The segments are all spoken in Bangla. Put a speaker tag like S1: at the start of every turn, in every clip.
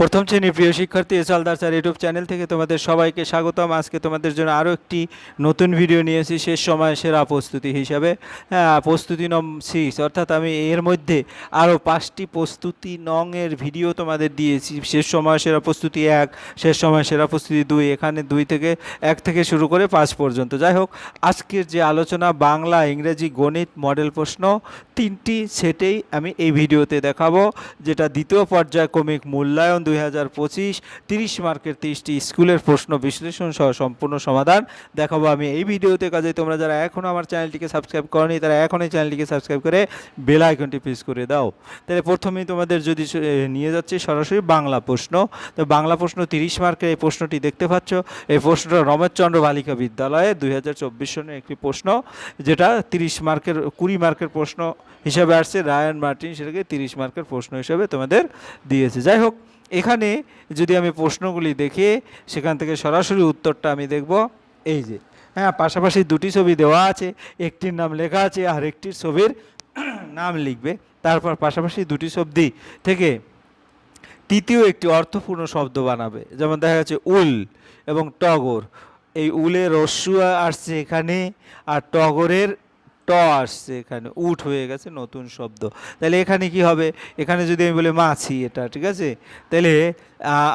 S1: প্রথম শ্রেণির প্রিয় শিক্ষার্থী এসালদার স্যার ইউটিউব চ্যানেল থেকে তোমাদের সবাইকে স্বাগতম। আজকে তোমাদের জন্য আরও একটি নতুন ভিডিও নিয়ে এসেছি, শেষ সময় সেরা প্রস্তুতি হিসাবে। হ্যাঁ প্রস্তুতি নং সিক্স অর্থাৎ আমি এর মধ্যে আরও পাঁচটি প্রস্তুতি নংয়ের ভিডিও তোমাদের দিয়েছি। শেষ সময় সেরা প্রস্তুতি এক, শেষ সময় সেরা প্রস্তুতি দুই, এখানে দুই থেকে এক থেকে শুরু করে পাঁচ পর্যন্ত। যাই হোক, আজকের যে আলোচনা বাংলা, ইংরেজি, গণিত মডেল প্রশ্ন, তিনটি সেটেই আমি এই ভিডিওতে দেখাবো, যেটা দ্বিতীয় পর্যায়ক্রমিক মূল্যায়ন দুই হাজার পঁচিশ, তিরিশ মার্কের তিরিশটি স্কুলের প্রশ্ন বিশ্লেষণ সহ সম্পূর্ণ সমাধান দেখাবো আমি এই ভিডিওতে। কাজে তোমরা যারা এখনও আমার চ্যানেলটিকে সাবস্ক্রাইব করনি, তারা এখনই চ্যানেলটিকে সাবস্ক্রাইব করে বেল আইকনটি প্রেস করে দাও। তাহলে প্রথমেই তোমাদের যদি নিয়ে যাচ্ছি সরাসরি বাংলা প্রশ্ন। তো বাংলা প্রশ্ন তিরিশ মার্কের এই প্রশ্নটি দেখতে পাচ্ছ। এই প্রশ্নটা রমেশচন্দ্র বালিকা বিদ্যালয়ে দুই হাজার চব্বিশ সনের একটি প্রশ্ন, যেটা তিরিশ মার্কের, কুড়ি মার্কের প্রশ্ন হিসাবে আসছে। রায়ান মার্টিন সেটাকে তিরিশ মার্কের প্রশ্ন হিসাবে তোমাদের দিয়েছে। যাই হোক এখানে যদি আমি প্রশ্নগুলি দেখে, সেখান থেকে সরাসরি উত্তরটা আমি দেখব। এই যে হ্যাঁ পাশাপাশি দুটি ছবি দেওয়া আছে, একটির নাম লেখা আছে আর একটির ছবির নাম লিখবে। তারপর পাশাপাশি দুটি শব্দি থেকে তৃতীয় একটি অর্থপূর্ণ শব্দ বানাবে। যেমন দেখা যাচ্ছে উল এবং টগর। এই উলের রস্যুয়া আসছে এখানে আর টগরের ট আসছে এখানে, উঠ হয়ে গেছে নতুন শব্দ। তাহলে এখানে কি হবে? এখানে যদি আমি বলি মাছি এটা, ঠিক আছে? তাহলে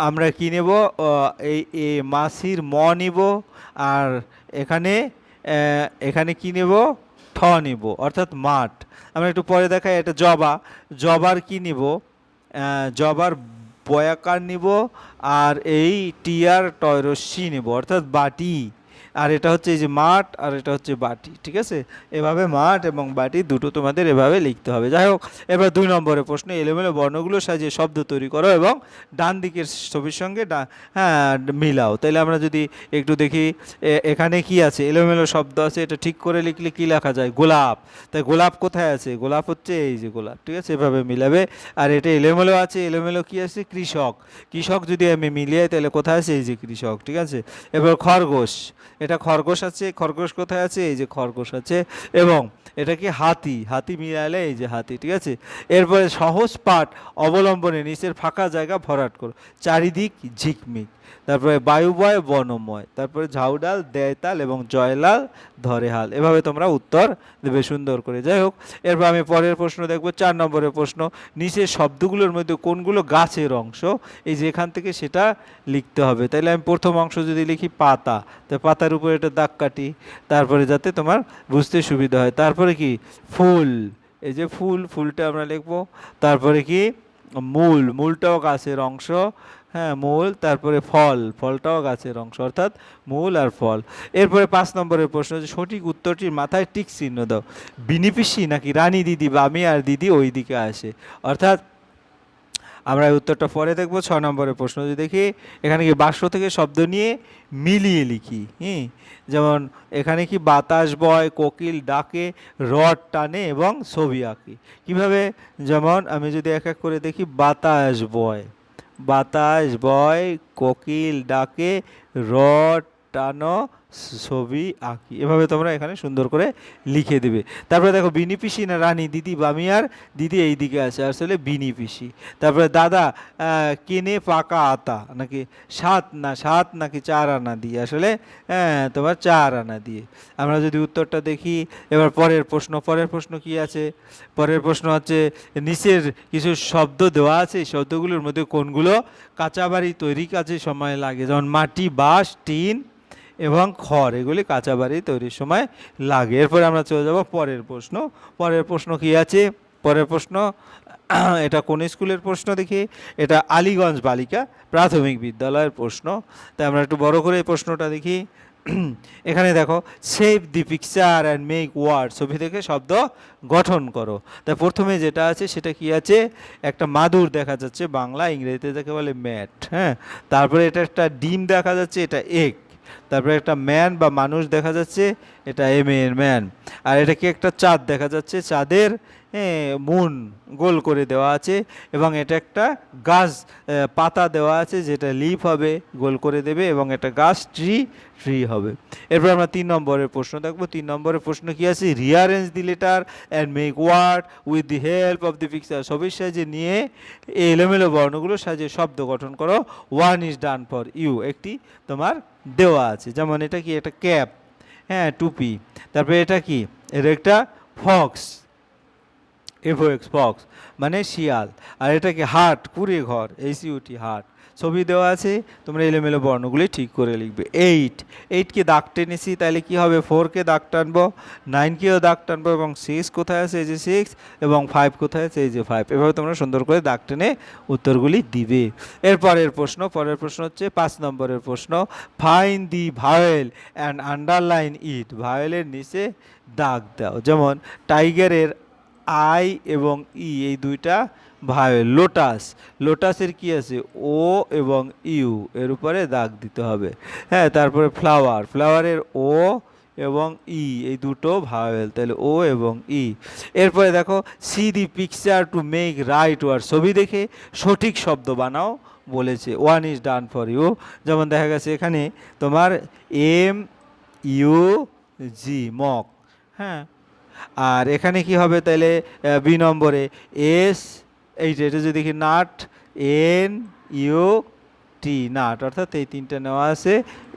S1: আমরা কি নেব? এই মাছির ম নিব আর এখানে এখানে কি নেব? ঠ নিব, অর্থাৎ মাঠ। আমরা একটু পরে দেখাই এটা জবা। জবার কি নিব? জবার বয়াকার নিব আর এই টিয়ার টয়রস্যি নিব, অর্থাৎ বাটি। আর এটা হচ্ছে এই যে মাঠ আর এটা হচ্ছে বাটি, ঠিক আছে? এভাবে মাঠ এবং বাটি দুটো তোমাদের এভাবে লিখতে হবে। যাই হোক, এবার দুই নম্বরের প্রশ্ন, এলোমেলো বর্ণগুলো সাজিয়ে শব্দ তৈরি করো এবং ডান দিকের ছবির সঙ্গে হ্যাঁ মিলাও। তাহলে আমরা যদি একটু দেখি এখানে কি আছে? এলোমেলো শব্দ আছে, এটা ঠিক করে লিখলে কি লেখা যায়? গোলাপ। তাই গোলাপ কোথায় আছে? গোলাপ হচ্ছে এই যে গোলাপ, ঠিক আছে? এভাবে মিলাবে। আর এটা এলোমেলো আছে, এলোমেলো কি আছে? কৃষক। কৃষক যদি আমি মিলিয়ে তাহলে কোথায় আছে এই যে কৃষক, ঠিক আছে? এবার খরগোশ। খরগোশ আছে খরগোশ কোথায় আছে? এই যে খরগোশ আছে এবং এটা কি হাতি? হাতি মিলালে এই যে হাতি, ঠিক আছে? এরপরে সহজ পাঠ অবলম্বনে নিচের ফাঁকা জায়গা ভরাট করো। চারিদিক ঝিকমিক। তারপরে বায়ুবয় বনময়। তারপরে ঝাউডাল, দেয়তাল এবং জয়লাল ধরে হাল। এভাবে তোমরা উত্তর দেবে সুন্দর করে। যাই হোক, এরপর আমি পরের প্রশ্ন দেখব, চার নম্বরের প্রশ্ন। নিচের শব্দগুলোর মধ্যে কোনগুলো গাছের অংশ? এই যে এখান থেকে সেটা লিখতে হবে। তাইলে আমি প্রথম অংশ যদি লিখি, পাতা। তো পাতার উপরে এটা দাগ কাটি, তারপরে যাতে তোমার বুঝতে সুবিধা হয়। তারপরে কি? ফুল। এই যে ফুল, ফুলটা আমরা লিখব। তারপরে কি? মূল। মূলটাও গাছের অংশ। হ্যাঁ মূল। তারপরে ফল। ফলটাও গাছের অংশ। অর্থাৎ মূল আর ফল। এরপরে পাঁচ নম্বরের প্রশ্ন যে সঠিক উত্তরটির মাথায় টিক চিহ্ন দাও। বিনিপিসি নাকি রানী দিদি বামি আর দিদি ওই দিকে আসে? অর্থাৎ আমরা উত্তরটা পরে দেখব, ছ নম্বরের প্রশ্ন যদি দেখি, এখানে কি বাক্স থেকে শব্দ নিয়ে মিলিয়ে লিখি? হ্যাঁ যেমন, এখানে কি বাতাস বয়, কোকিল ডাকে, রড টানে এবং ছবি আঁকি। কীভাবে? যেমন, আমি যদি এক এক করে দেখি, বাতাস বয় বাতাস বয়, কোকিল ডাকে, রড টানো ছবি আঁকি। এভাবে তোমরা এখানে সুন্দর করে লিখে দেবে। তারপরে দেখো, বিনি পিসি না রানী? দিদি বামিয়ার দিদি এই দিকে আছে আসলে বিনি পিসি। তারপরে দাদা কেনে পাকা আতা? নাকি সাত না, সাত নাকি চার আনা দিয়ে? আসলে হ্যাঁ তোমার চার আনা দিয়ে। আমরা যদি উত্তরটা দেখি, এবার পরের প্রশ্ন। পরের প্রশ্ন কি আছে? পরের প্রশ্ন হচ্ছে, নিচের কিছু শব্দ দেওয়া আছে? শব্দগুলোর মধ্যে কোনগুলো কাঁচাবাড়ি তৈরি কাজে সময় লাগে? যেমন মাটি, বাঁশ, টিন এবং খড়, এগুলি কাঁচা বাড়ি তৈরির সময় লাগে। এরপরে আমরা চলে যাব পরের প্রশ্ন। পরের প্রশ্ন কি আছে? পরের প্রশ্ন, এটা কোন স্কুলের প্রশ্ন দেখি? এটা আলীগঞ্জ বালিকা প্রাথমিক বিদ্যালয়ের প্রশ্ন। তাই আমরা একটু বড় করে এই প্রশ্নটা দেখি। এখানে দেখো save the picture and make word ছবি থেকে শব্দ গঠন করো। তাই প্রথমে যেটা আছে, সেটা কি আছে? একটা মাদুর দেখা যাচ্ছে বাংলা, ইংরেজিতে যাকে বলে ম্যাট হ্যাঁ? তারপরে এটা একটা ডিম দেখা যাচ্ছে, এটা এগ তারপরে একটা ম্যান বা মানুষ দেখা যাচ্ছে, এটা এম এর ম্যান আর এটা কি একটা চাঁদ দেখা যাচ্ছে, চাঁদের মুন গোল করে দেওয়া আছে এবং এটা একটা গাছ পাতা দেওয়া আছে যেটা লিফ হবে, গোল করে দেবে এবং এটা গাছ ট্রি ট্রি হবে। এরপর আমরা তিন নম্বরের প্রশ্ন দেখব। তিন নম্বরের প্রশ্ন কি আছে? Rearrange the letter and make word with the help of the picture ছবির সাহায্যে নিয়ে এলোমেলো বর্ণগুলো সাহায্যে শব্দ গঠন করো। One is done for you একটি তোমার দেওয়া আছে। যেমন এটা কি? একটা ক্যাপ। হ্যাঁ টুপি। তারপরে এটা কি? এটা একটা ফক্স। F Fox. মানে শিয়াল। আর এটা কি? হাট কুড়ে ঘর এইসিউটি হাট। ছবি দেওয়া আছে, তোমরা এলোমেলো বর্ণগুলি ঠিক করে লিখবে। এইট এইটকে দাগ টেনেছি তাহলে কি হবে? ফোরকে দাগ টানবো নাইনকেও দাগ টানবো এবং সিক্স কোথায় আছে? এই যে সিক্স এবং ফাইভ কোথায় আছে? এই যে ফাইভ এভাবে তোমরা সুন্দর করে দাগ টেনে উত্তরগুলি দিবে। এরপরের প্রশ্ন, পরের প্রশ্ন হচ্ছে পাঁচ নম্বরের প্রশ্ন। Find the vowel and underline it ভায়েলের নিচে দাগ দাও। যেমন টাইগারের আই এবং ই এই দুইটা ভাওয়েল লোটাস। লোটাসের কি আছে? ও এবং ইউ। এর উপরে দাগ দিতে হবে। হ্যাঁ তারপরে ফ্লাওয়ার। ফ্লাওয়ারের ও এবং ই। এই দুটো ভাওয়েল। তাহলে ও এবং ই। এরপরে দেখো see the picture to make right word ছবি দেখে সঠিক শব্দ বানাও বলেছে। One is done for you যেমন দেখা গেছে এখানে তোমার এম ইউ জি মক হ্যাঁ। আর এখানে কি হবে তাহলে বি নম্বরে এস এই যে, এটা যদি দেখি, nut, N, U, T, nut, অর্থাৎ এই তিনটা নেওয়া আছে,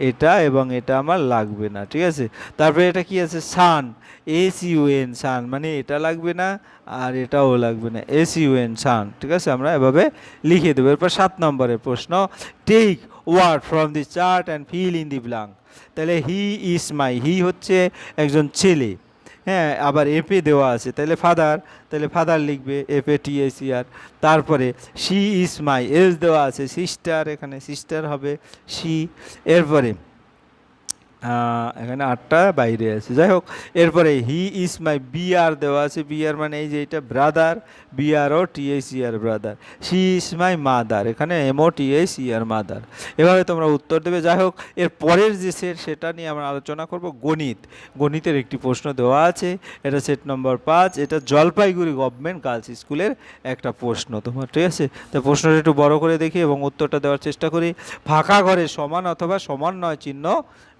S1: এটা এবং এটা আমার লাগবে না, ঠিক আছে? তারপরে এটা কি আছে? Sun S U N sun মানে এটা লাগবে না আর এটাও লাগবে না এস ইউ এন সান, ঠিক আছে? আমরা এভাবে লিখে দেবো। এরপর সাত নম্বরের প্রশ্ন take word from the chart and fill in the blank তাহলে হি ইজ মাই হি হচ্ছে একজন ছেলে। হ্যাঁ আবার এপে দেওয়া আছে। তাহলে ফাদার তাহলে ফাদার লিখবে এপে টিএসি আর তারপরে সি ইস মাই এস দেওয়া আছে। সিস্টার এখানে সিস্টার হবে সি এরপরে এখানে আটটা বাইরে আছে। যাই হোক, এরপরে হি ইজ মাই বিআর দেওয়া আছে। বিআর মানে এই যে এটা brother, B R O T H E R brother. She is my mother, এখানে M O T H E R mother. এভাবে তোমরা উত্তর দেবে। যাই হোক, এর পরের যে সেট, সেটা নিয়ে আমরা আলোচনা করব গণিত। গণিতের একটি প্রশ্ন দেওয়া আছে। এটা সেট নম্বর পাঁচ। এটা জলপাইগুড়ি গভর্নমেন্ট গার্লস স্কুলের একটা প্রশ্ন। তোমার ঠিক আছে? তো প্রশ্নটা একটু বড় করে দেখি এবং উত্তরটা দেওয়ার চেষ্টা করি। ফাঁকা ঘরে সমান অথবা সমান নয় চিহ্ন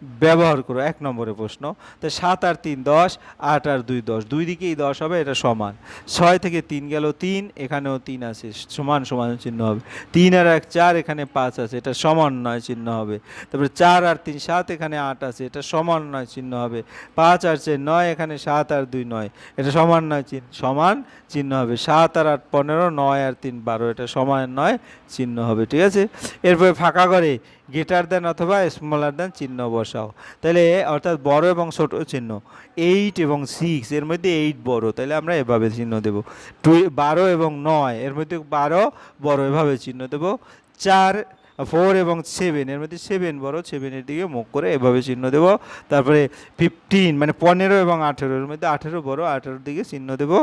S1: ব্যবহার করো, এক নম্বরে প্রশ্ন। তো সাত আর তিন দশ, আট আর দুই দশ, দুই দিকেই দশ হবে, এটা সমান। ছয় থেকে তিন গেল তিন, এখানেও তিন আছে, সমান সমান চিহ্ন হবে। তিন আর এক, চার, এখানে পাঁচ আছে, এটা সমান নয় চিহ্ন হবে। তারপরে চার আর তিন, সাত, এখানে আট আছে, এটা সমান নয় চিহ্ন হবে। পাঁচ আর চার, নয়, এখানে সাত আর দুই, নয়, এটা সমান নয় চিহ্ন, সমান চিহ্ন হবে। সাত আর আট, পনেরো, নয় আর তিন, বারো, এটা সমান নয় চিহ্ন হবে, ঠিক আছে? এরপরে ফাঁকা করে গেটার দেন অথবা স্মলার দেন চিহ্ন বসাও। তাহলে অর্থাৎ বড় এবং ছোট চিহ্ন। এইট এবং সিক্স এর মধ্যে এইট বড়, তাহলে আমরা এভাবে চিহ্ন দেবো। টু বারো এবং নয়, এর মধ্যে বারো বড়, এভাবে চিহ্ন দেবো। চার ফোর এবং সেভেন এর মধ্যে সেভেন বড় সেভেনের দিকে মুখ করে এভাবে চিহ্ন দেবো। তারপরে ফিফটিন মানে পনেরো এবং আঠেরো, এর মধ্যে আঠেরো বড়, আঠেরোর দিকে চিহ্ন দেবো।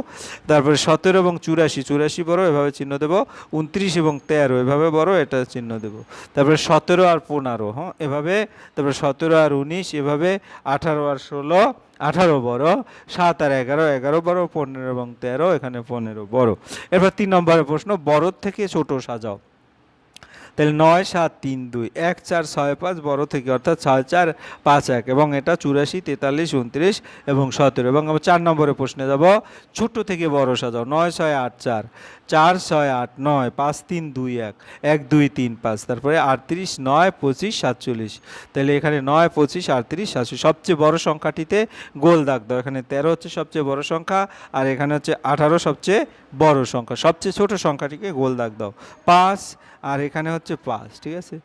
S1: তারপরে সতেরো এবং চুরাশি চুরাশি বড়, এভাবে চিহ্ন দেবো। উনত্রিশ এবং তেরো, এভাবে বড়, এটা চিহ্ন দেবো। তারপরে সতেরো আর পনেরো হ্যাঁ এভাবে। তারপরে সতেরো আর উনিশ, এভাবে। আঠারো আর ষোলো, আঠারো বড়। সাত আর এগারো এগারো বড়, পনেরো এবং তেরো, এখানে পনেরো বড়। এরপর তিন নম্বরের প্রশ্ন বড় থেকে ছোট সাজাও। তাহলে নয় সাত তিন দুই, এক চার ছয় পাঁচ বড় থেকে অর্থাৎ ছয় চার পাঁচ এক এবং এটা চুরাশি, তেতাল্লিশ, উনত্রিশ এবং সতেরো এবং আমরা চার নম্বরে প্রশ্নে যাব ছোট থেকে বড় সাজাও, নয় ছয় আট চার। চার ছয় আট নয় পাঁচ তিন দুই এক এক দুই তিন পাঁচ, তারপরে আটত্রিশ নয় পঁচিশ সাতচল্লিশ। তাহলে এখানে নয় পঁচিশ আটত্রিশ সাতচল্লিশ, সবচেয়ে বড় সংখ্যাটিতে গোল দাগ দাও। এখানে তেরো হচ্ছে সবচেয়ে বড় সংখ্যা, আর এখানে হচ্ছে আঠারো সবচেয়ে বড় সংখ্যা, সবচেয়ে ছোট সংখ্যাটিকে গোল দাগ দাও। পাঁচ, আর এখানে হচ্ছে পাঁচ, ঠিক আছে?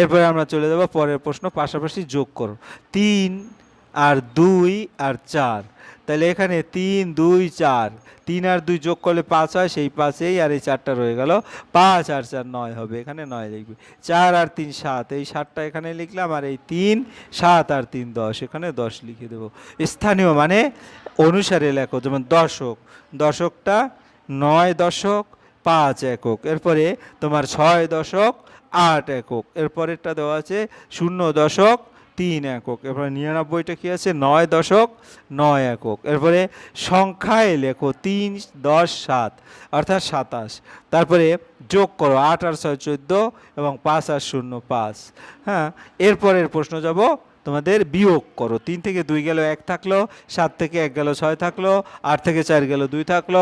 S1: এরপরে আমরা চলে যাব পরের প্রশ্ন, পাশাপাশি যোগ করো। তিন আর দুই আর চার। তাহলে এখানে তিন, দুই, চার। তিন আর দুই যোগ করলে পাঁচ হয়, সেই পাঁচেই আর এই চারটা রয়ে গেল। পাঁচ আর চার নয় হবে, এখানে নয় লিখবে। চার আর তিন, সাত। এই সাতটা এখানে লিখলাম আর এই তিন, সাত আর তিন, দশ। এখানে দশ লিখে দেবো। স্থানীয় মানে অনুসারে লেখো, যেমন দশক। দশকটা নয় দশক, পাঁচ একক। এরপরে তোমার ছয় দশক, আট একক। এরপরেরটা দেওয়া আছে শূন্য দশক তিন একক। এরপরে নিরানব্বইটা কী আছে? নয় দশক, নয় একক। এরপরে সংখ্যায় লেখো, তিন, দশ, সাত, অর্থাৎ সাতাশ। তারপরে যোগ করো, আট আর ছয়, চোদ্দ এবং পাঁচ আর শূন্য, পাঁচ। হ্যাঁ এরপরের প্রশ্ন যাব তোমাদের বিয়োগ করো। তিন থেকে দুই গেল এক থাকল, সাত থেকে এক গেল ছয় থাকল, আট থেকে চার গেল দুই থাকল,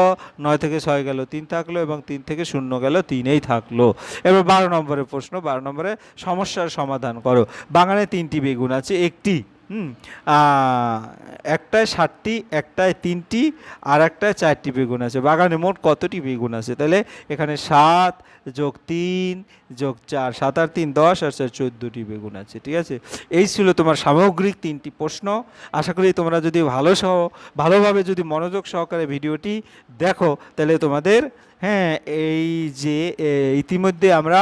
S1: নয় থেকে ছয় গেল তিন থাকল এবং তিন থেকে শূন্য গেল তিনেই থাকল। এবার বারো নম্বরের প্রশ্ন, বারো নম্বরে সমস্যার সমাধান করো। বাগানে তিনটি বেগুন আছে, একটি হুম একটায় ষাটটি একটায় তিনটি, আর একটায় চারটি বেগুন আছে। বাগানে মোট কতটি বেগুন আছে? তাহলে এখানে সাত যোগ তিন যোগ চার, সাত আর তিন দশ, আর চার চোদ্দোটি বেগুন আছে, ঠিক আছে? এই ছিল তোমার সামগ্রিক তিনটি প্রশ্ন। আশা করি তোমরা যদি ভালো সহ, ভালোভাবে যদি মনোযোগ সহকারে ভিডিওটি দেখো, তাহলে তোমাদের হ্যাঁ এই যে ইতিমধ্যে আমরা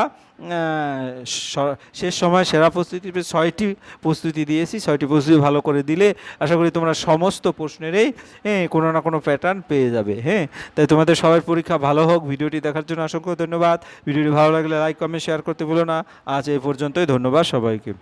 S1: শেষ সময় সেরা প্রস্তুতি ছয়টি প্রস্তুতি দিয়েছি, ছয়টি প্রস্তুতি ভালো করে দিলে আশা করি তোমরা সমস্ত প্রশ্নেরই হ্যাঁ কোনো না কোনো প্যাটার্ন পেয়ে যাবে হ্যাঁ তাই তোমাদের সবার পরীক্ষা ভালো হোক, ভিডিওটি দেখার জন্য অসংখ্য ধন্যবাদ। ভিডিওটি ভালো লাগলে লাইক কমেন্ট শেয়ার করতে ভুলো না। আজ এই পর্যন্তই, ধন্যবাদ সবাইকে।